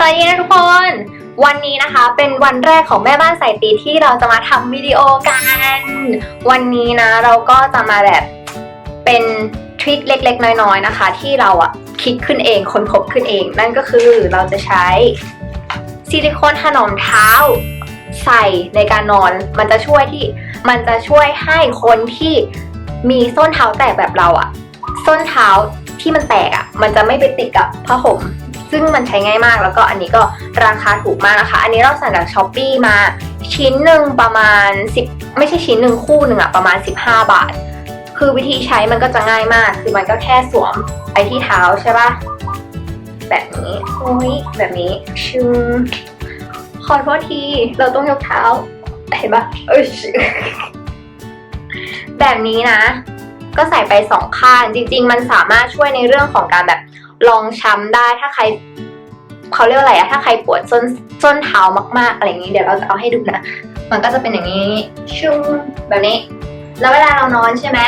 สวัสดีนะทุกคน วันนี้นะคะเป็นวันแรกของแม่บ้านสายตีที่เราจะมาทำวิดีโอกัน วันนี้นะเราก็จะมาแบบเป็นทริคเล็ก ๆ น้อย ๆ นะคะ ที่เราอะคิดขึ้นเองค้นพบขึ้นเอง นั่นก็คือเราจะใช้ซิลิโคนถนอมเท้าใส่ในการนอน มันจะช่วยที่มันจะช่วยให้คนที่มีส้นเท้าแตกแบบเราอะส้นเท้าที่มันแตกอะมันจะไม่ไปติดกับผ้าห่ม ซึ่งมันใช้ง่ายมากแล้วก็อันนี้ก็ราคาถูกมากนะคะ อันนี้เราสั่งจากช้อปปีมาชิ้นหนึ่งประมาณ 10 ไม่ใช่ชิ้นหนึ่งคู่หนึ่งอะประมาณ 15 บาท คือวิธีใช้มันก็จะง่ายมาก คือมันก็แค่สวมไปที่เท้าใช่ปะแบบนี้โอ้ยแบบนี้ชึงขอโทษทีเราต้องยกเท้าเห็นปะเอ้ยชแบบนี้นะ ก็ใส่ไปสองข้างจริง ๆ มันสามารถช่วยในเรื่องของการแบบ รองช้ำได้ถ้าใครเขาเรียกว่าอะไรอะถ้าใครปวดส้นส้นเท้ามากๆอะไรอย่างนี้เดี๋ยวเราจะเอาให้ดูนะ มันก็จะเป็นอย่างนี้ชุ่มแบบนี้ แล้วเวลาเรานอนใช่ไหม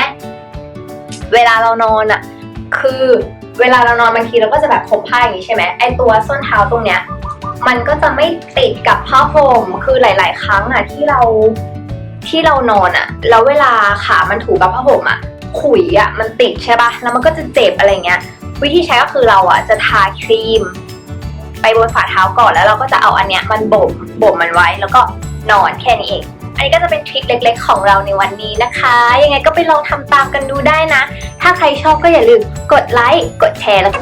เวลาเรานอนอะคือเวลาเรานอนบางทีเราก็จะแบบพกผ้าอย่างนี้ใช่ไหมไอตัวส้นเท้าตรงเนี้ย มันก็จะไม่ติดกับผ้าห่มคือหลาย ๆ ครั้งอะที่เราที่เรานอนอะแล้วเวลาขามันถูกับผ้าห่มอะขุยอะมันติดใช่ปะแล้วมันก็จะเจ็บอะไรเงี้ย วิธีใช้ก็คือเราอะจะทาครีม ไปบนฝ่าเท้าก่อนแล้วเราก็จะเอาอันเนี้ยมันบ่มบ่มมันไว้แล้วก็นอนแค่นี้เอง อันนี้ก็จะเป็นทริคเล็ก ๆ ของเราในวันนี้นะคะ ยังไงก็ไปลองทำตามกันดูได้นะ ถ้าใครชอบก็อย่าลืมกดไลค์กดแชร์แล้วก็